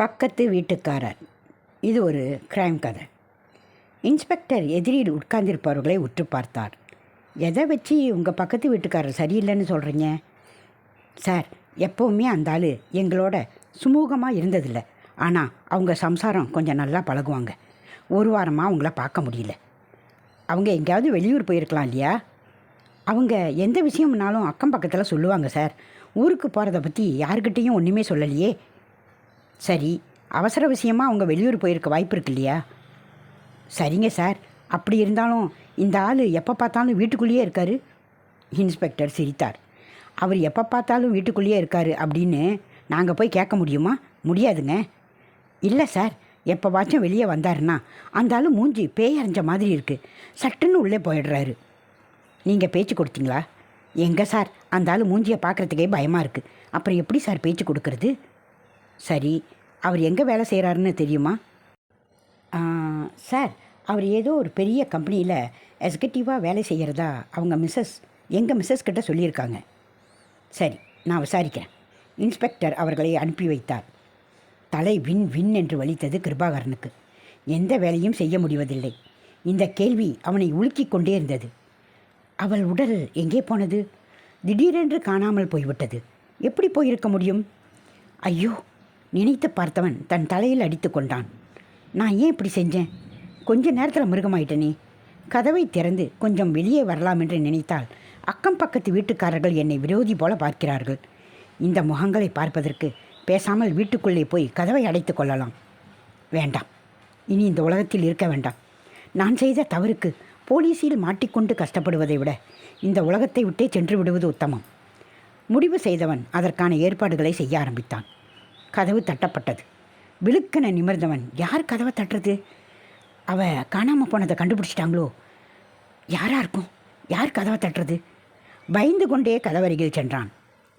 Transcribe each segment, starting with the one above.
பக்கத்து வீட்டுக்காரர். இது ஒரு கிரைம் கதை. இன்ஸ்பெக்டர் எதிரில் உட்கார்ந்திருப்பவர்களை உற்று பார்த்தார். எதை வச்சு உங்கள் பக்கத்து வீட்டுக்காரர் சரியில்லைன்னு சொல்கிறீங்க சார் எப்போவுமே அந்த ஆள் எங்களோட சுமூகமாக இருந்ததில்லை. ஆனால் அவங்க சம்சாரம் கொஞ்சம் நல்லா பழகுவாங்க. ஒரு வாரமாக அவங்கள பார்க்க முடியல. அவங்க எங்கேயாவது வெளியூர் போயிருக்கலாம் இல்லையா? அவங்க எந்த விஷயம்னாலும் அக்கம் பக்கத்தில் சொல்லுவாங்க சார். ஊருக்கு போகிறத பற்றி யாருக்கிட்டேயும் ஒன்றுமே சொல்லலையே. சரி அவசர விஷயமாக அவங்க வெளியூர் போயிருக்க வாய்ப்பு இருக்கு இல்லையா சரிங்க சார். அப்படி இருந்தாலும் இந்த ஆள் எப்போ பார்த்தாலும் வீட்டுக்குள்ளேயே இருக்காரு? இன்ஸ்பெக்டர் சிரித்தார். அவர் எப்போ பார்த்தாலும் வீட்டுக்குள்ளேயே இருக்காரு அப்படின்னு நாங்கள் போய் கேட்க முடியுமா? முடியாதுங்க. இல்லை சார் எப்போவாச்சும் வெளியே வந்தாருன்னா அந்த ஆள் மூஞ்சி பேய் அரைஞ்ச மாதிரி இருக்குது சட்டுன்னு உள்ளே போயிடுறாரு. நீங்கள் பேச்சு கொடுத்தீங்களா? எங்கே சார் அந்த ஆள் மூஞ்சியை பார்க்குறதுக்கே பயமாக இருக்குது அப்புறம் எப்படி சார் பேச்சு கொடுக்கறது? சரி அவர் எங்கே வேலை செய்கிறாருன்னு தெரியுமா? சார் அவர் ஏதோ ஒரு பெரிய கம்பெனியில் எக்ஸிக்யூட்டிவாக வேலை செய்கிறதா அவங்க மிஸ்ஸஸ் எங்கள் மிஸ்ஸஸ் கிட்ட சொல்லியிருக்காங்க. சரி நான் விசாரிக்கிறேன். இன்ஸ்பெக்டர் அவர்களை அனுப்பி வைத்தார். தலை வின் வின் என்று வலித்தது கிருபாகரனுக்கு. எந்த வேலையும் செய்ய முடிவதில்லை. இந்த கேள்வி அவனை உலுக்கிக் கொண்டே இருந்தது. அவள் உடல் எங்கே போனது? திடீரென்று காணாமல் போய்விட்டது. எப்படி போயிருக்க முடியும்? ஐயோ நினைத்து பார்த்தவன் தன் தலையில் அடித்து கொண்டான். நான் ஏன் இப்படி செஞ்சேன்? கொஞ்ச நேரத்தில் மிருகமாயிட்டனே கதவை திறந்து கொஞ்சம் வெளியே வரலாம் என்று நினைத்தால் அக்கம் பக்கத்து வீட்டுக்காரர்கள் என்னை விரோதி போல பார்க்கிறார்கள். இந்த முகங்களை பார்ப்பதற்கு பேசாமல் வீட்டுக்குள்ளே போய் கதவை அடைத்து கொள்ளலாம். வேண்டாம். இனி இந்த உலகத்தில் இருக்க வேண்டாம். நான் செய்த தவறுக்கு போலீஸில் மாட்டிக்கொண்டு கஷ்டப்படுவதை விட இந்த உலகத்தை விட்டே சென்று விடுவது உத்தமம். முடிவு செய்தவன் அதற்கான ஏற்பாடுகளை செய்ய ஆரம்பித்தான். கதவு தட்டப்பட்டது. விழுக்கனை நிமிர்ந்தவன் யார் கதவை தட்டுறது? அவ காணாமல் போனதை கண்டுபிடிச்சிட்டாங்களோ? யாரா இருக்கும்? யார் கதவை தட்டுறது? பயந்து கொண்டே கதவருகில் சென்றான்.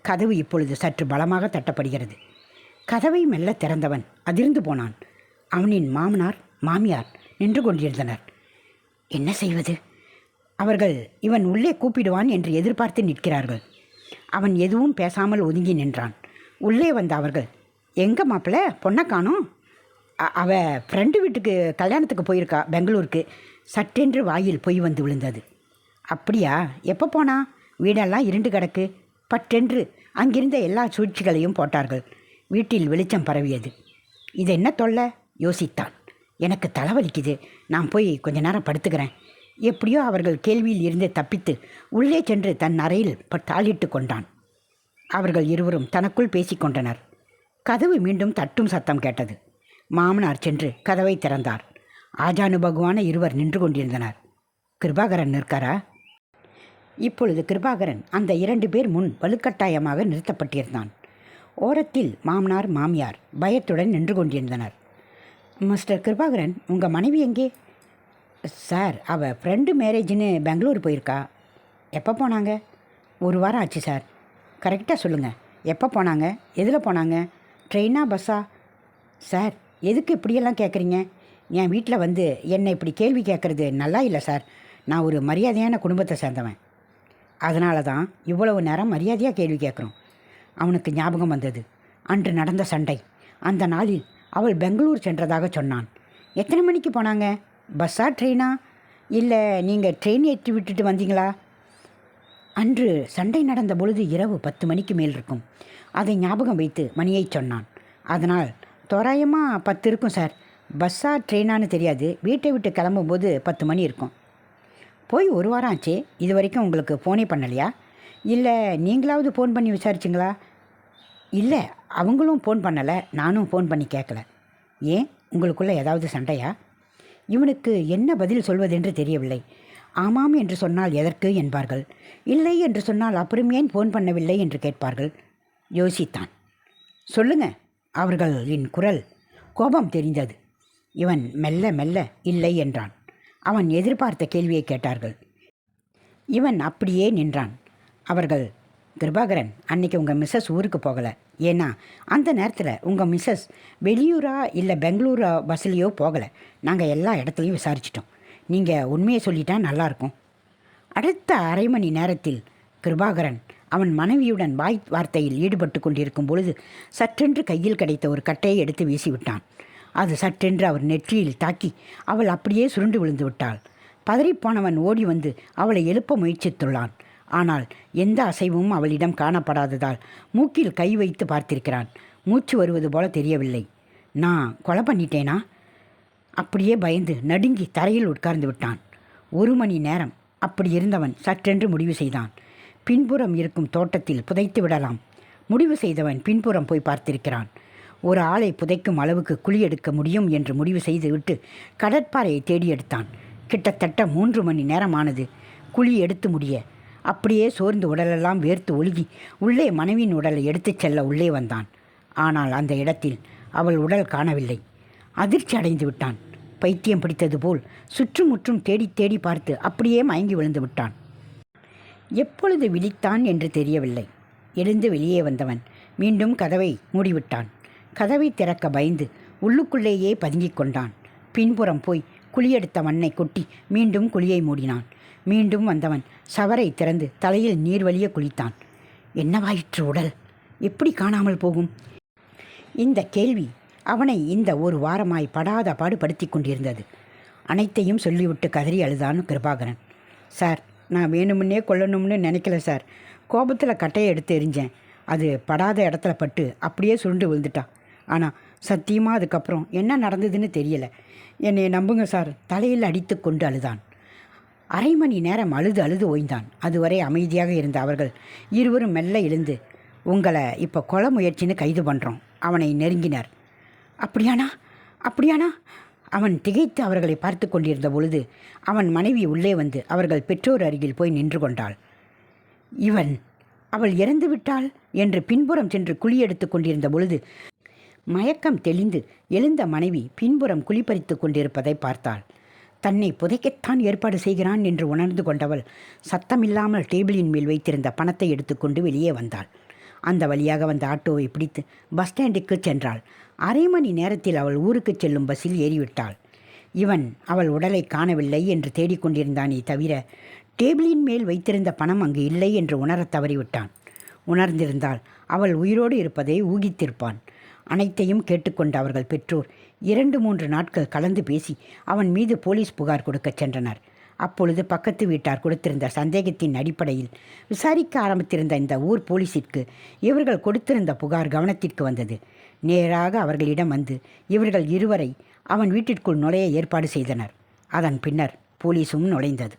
கதவு இப்பொழுது சற்று பலமாக தட்டப்படுகிறது. கதவை மெல்ல திறந்தவன் அதிர்ந்து போனான். அவனின் மாமனார் மாமியார் நின்று கொண்டிருந்தனர். என்ன செய்வது? அவர்கள் இவன் உள்ளே கூப்பிடுவான் என்று எதிர்பார்த்து நிற்கிறார்கள். அவன் எதுவும் பேசாமல் ஒதுங்கி நின்றான். உள்ளே வந்த அவர்கள் எங்கே மாப்பிள்ள பொண்ணை காணும். அவள் அவ ஃப்ரெண்டு வீட்டுக்கு கல்யாணத்துக்கு போயிருக்கா பெங்களூருக்கு. சட்டென்று வாயில் பொய் வந்து விழுந்தது. அப்படியா? எப்போ போனா? வீடெல்லாம் இருண்டு கிடக்கு. பட்டென்று. அங்கிருந்த எல்லா சூழ்ச்சிகளையும் போட்டார்கள். வீட்டில் வெளிச்சம் பரவியது. இது என்ன தொல்லை? யோசித்தான். எனக்கு தலைவலிக்குது. நான் போய் கொஞ்ச நேரம் படுத்துக்கிறேன். எப்படியோ அவர்கள் கேள்வியில் இருந்து தப்பித்து உள்ளே சென்று தன் அறையில் தாளிட்டு கொண்டான். அவர்கள் இருவரும் தனக்குள் பேசிக்கொண்டனர் கதவு மீண்டும் தட்டும் சத்தம் கேட்டது. மாமனார் சென்று கதவை திறந்தார். ஆஜானுபகுவான இருவர் நின்று கொண்டிருந்தனர். கிருபாகரன் நிற்காரா? இப்பொழுது கிருபாகரன் அந்த இரண்டு பேர் முன் வலுக்கட்டாயமாக நிறுத்தப்பட்டிருந்தான். ஓரத்தில் மாமனார் மாமியார் பயத்துடன் நின்று கொண்டிருந்தனர். மிஸ்டர் கிருபாகரன் உங்கள் மனைவி எங்கே? சார் அவள் ஃப்ரெண்டு மேரேஜ்னு பெங்களூர் போயிருக்கா. எப்போ போனாங்க? ஒரு வாரம் ஆச்சு சார். கரெக்டாக சொல்லுங்கள் எப்போ போனாங்க? எதில் போனாங்க? ட்ரெயினா பஸ்ஸா? சார் எதுக்கு இப்படியெல்லாம் கேட்குறீங்க என் வீட்டில் வந்து என்னை இப்படி கேள்வி கேட்குறது நல்லா இல்லை சார். நான் ஒரு மரியாதையான குடும்பத்தை சேர்ந்தவன். அதனால தான் இவ்வளவு நேரம் மரியாதையாக கேள்வி கேட்குறோம் அவனுக்கு ஞாபகம் வந்தது. அன்று நடந்த சண்டை. அந்த நாளில் அவள் பெங்களூர் சென்றதாக சொன்னான். எத்தனை மணிக்கு போனாங்க? பஸ்ஸா ட்ரெயினா? இல்லை நீங்கள் ட்ரெயின் ஏற்றி விட்டுட்டு வந்தீங்களா? அன்று சண்டை நடந்த பொழுது இரவு பத்து மணிக்கு மேல் இருக்கும். அதை ஞாபகம் வைத்து மணியை சொன்னான். அதனால் தோராயமாக பத்து இருக்கும் சார். பஸ்ஸா ட்ரெயினான்னு தெரியாது. வீட்டை விட்டு கிளம்பும்போது பத்து மணி இருக்கும். போய் ஒரு வாரம் ஆச்சு. இது வரைக்கும் உங்களுக்கு ஃபோனே பண்ணலையா? இல்லை நீங்களாவது ஃபோன் பண்ணி விசாரிச்சிங்களா? இல்லை அவங்களும் ஃபோன் பண்ணலை. நானும் ஃபோன் பண்ணி கேட்கல ஏன்? உங்களுக்குள்ளே ஏதாவது சண்டையா? இவனுக்கு என்ன பதில் சொல்வதென்று தெரியவில்லை. ஆமாம் என்று சொன்னால் எதற்கு என்பார்கள். இல்லை என்று சொன்னால் அப்புறம் ஏன் ஃபோன் பண்ணவில்லை என்று கேட்பார்கள். யோசித்தான். சொல்லுங்க அவர்களின் குரல். கோபம் தெரிந்தது. இவன் மெல்ல மெல்ல இல்லை என்றான். அவன் எதிர்பார்த்த கேள்வியை கேட்டார்கள். இவன் அப்படியே நின்றான். அவர்கள் கிருபாகரன் அன்னைக்கு உங்கள் மிஸ்ஸஸ் ஊருக்கு போகலை. ஏன்னா அந்த நேரத்தில் உங்கள் மிஸ்ஸஸ் வெளியூரா இல்லை பெங்களூரா பஸ்லேயோ போகலை. நாங்கள் எல்லா இடத்துலையும் விசாரிச்சிட்டோம். நீங்கள் உண்மையை சொல்லிட்டா நல்லாயிருக்கும் அடுத்த அரை மணி நேரத்தில் கிருபாகரன் அவன் மனைவியுடன் வாய் வார்த்தையில் ஈடுபட்டு கொண்டிருக்கும் பொழுது சற்றென்று கையில் கிடைத்த ஒரு கட்டையை எடுத்து வீசிவிட்டான். அது சற்றென்று அவர் நெற்றியில் தாக்கி அவள் அப்படியே சுருண்டு விழுந்து விட்டாள். பதறிப்போனவன் ஓடி வந்து அவளை எழுப்ப முயற்சித்துள்ளான். ஆனால் எந்த அசைவும் அவளிடம் காணப்படாததால் மூக்கில் கை வைத்து பார்த்திருக்கிறான். மூச்சு வருவது போல தெரியவில்லை. நான் கொலை பண்ணிட்டேனா? அப்படியே பயந்து நடுங்கி தரையில் உட்கார்ந்து விட்டான். ஒரு மணி நேரம் அப்படி இருந்தவன் சற்றென்று முடிவு செய்தான். பின்புறம் இருக்கும் தோட்டத்தில் புதைத்து விடலாம். முடிவு செய்தவன் பின்புறம் போய் பார்த்திருக்கிறான். ஒரு ஆளை புதைக்கும் அளவுக்கு குழி எடுக்க முடியும் என்று முடிவு செய்துவிட்டு கடற்பாறையை தேடி எடுத்தான். கிட்டத்தட்ட மூன்று மணி நேரமானது. குழி எடுத்து முடிய அப்படியே சோர்ந்து உடலெல்லாம் வேர்த்து ஒழுகி உள்ளே மனைவியின் உடலை எடுத்துச் செல்ல உள்ளே வந்தான். ஆனால் அந்த இடத்தில் அவள் உடல் காணவில்லை. அதிர்ச்சி அடைந்து விட்டான். பைத்தியம் பிடித்தது போல் சுற்றுமுற்றும் தேடி தேடி பார்த்து அப்படியே மயங்கி விழுந்து விட்டான். எப்பொழுது விழித்தான் என்று தெரியவில்லை. எழுந்து வெளியே வந்தவன் மீண்டும் கதவை மூடிவிட்டான். கதவை திறக்க பயந்து உள்ளுக்குள்ளேயே பதுங்கிக் கொண்டான். பின்புறம் போய் குழியெடுத்த மண்ணை கொட்டி மீண்டும் குழியை மூடினான். மீண்டும் வந்தவன் சவரை திறந்து தலையில் நீர் வழிய குளித்தான். என்னவாயிற்று உடல்? எப்படி காணாமல் போகும்? இந்த கேள்வி அவனை இந்த ஒரு வாரமாய் படாத பாடுபடுத்தி கொண்டிருந்தது. அனைத்தையும் சொல்லிவிட்டு கதறி அழுதான் கிருபாகரன். சார் நான் வேணுமுன்னே கொல்லணும்னு நினைக்கல சார். கோபத்தில் கட்டையை எடுத்து எறிஞ்சேன். அது படாத இடத்துல பட்டு அப்படியே சுருண்டு விழுந்துட்டான் ஆனால் சத்தியமாக அதுக்கப்புறம் என்ன நடந்ததுன்னு தெரியலை. என்னை நம்புங்க சார் தலையில் அடித்து கொண்டு அழுதான். அரை மணி நேரம் அழுது அழுது ஓய்ந்தான். அதுவரை அமைதியாக இருந்த அவர்கள் இருவரும் மெல்ல எழுந்து உங்களை இப்போ கொலை முயற்சின்னு கைது பண்ணுறோம் அவனை நெருங்கினர். அப்படியானா? அப்படியானா? அவன் திகைத்து அவர்களை பார்த்து கொண்டிருந்த பொழுது அவன் மனைவி உள்ளே வந்து அவர்கள் பெற்றோர் அருகில் போய் நின்று கொண்டாள். இவன் அவள் இறந்து விட்டாள்? என்று பின்புறம் சென்று குழியெடுத்து கொண்டிருந்த பொழுது மயக்கம் தெளிந்து எழுந்த மனைவி பின்புறம் குளிப்பறித்து கொண்டிருப்பதை பார்த்தாள். தன்னை புதைக்கத்தான் ஏற்பாடு செய்கிறான் என்று உணர்ந்து கொண்டவள் சத்தமில்லாமல் டேபிளின் மேல் வைத்திருந்த பணத்தை எடுத்துக்கொண்டு வெளியே வந்தாள். அந்த வழியாக வந்த ஆட்டோவை பிடித்து பஸ் ஸ்டாண்டுக்கு சென்றாள். அரை மணி நேரத்தில் அவள் ஊருக்கு செல்லும் பஸ்ஸில் ஏறிவிட்டாள். இவன் அவள் உடலை காணவில்லை என்று தேடிக்கொண்டிருந்தானே தவிர டேபிளின் மேல் வைத்திருந்த பணம் அங்கு இல்லை என்று உணரத் தவறிவிட்டான். உணர்ந்திருந்தால் அவள் உயிரோடு இருப்பதை ஊகித்திருப்பான். அனைத்தையும் கேட்டுக்கொண்ட அவர்கள் பெற்றோர் இரண்டு மூன்று நாட்கள் கலந்து பேசி அவன் மீது போலீஸ் புகார் கொடுக்கச் சென்றனர். அப்பொழுது பக்கத்து வீட்டார் கொடுத்திருந்த சந்தேகத்தின் அடிப்படையில் விசாரிக்க ஆரம்பித்திருந்த இந்த ஊர் போலீஸிற்கு இவர்கள் கொடுத்திருந்த புகார் கவனத்திற்கு வந்தது. நேராக அவர்களிடம் வந்து இவர்கள் இருவரை அவன் வீட்டிற்குள் நுழைய ஏற்பாடு செய்தனர். அதன் பின்னர் போலீஸும் நுழைந்தது.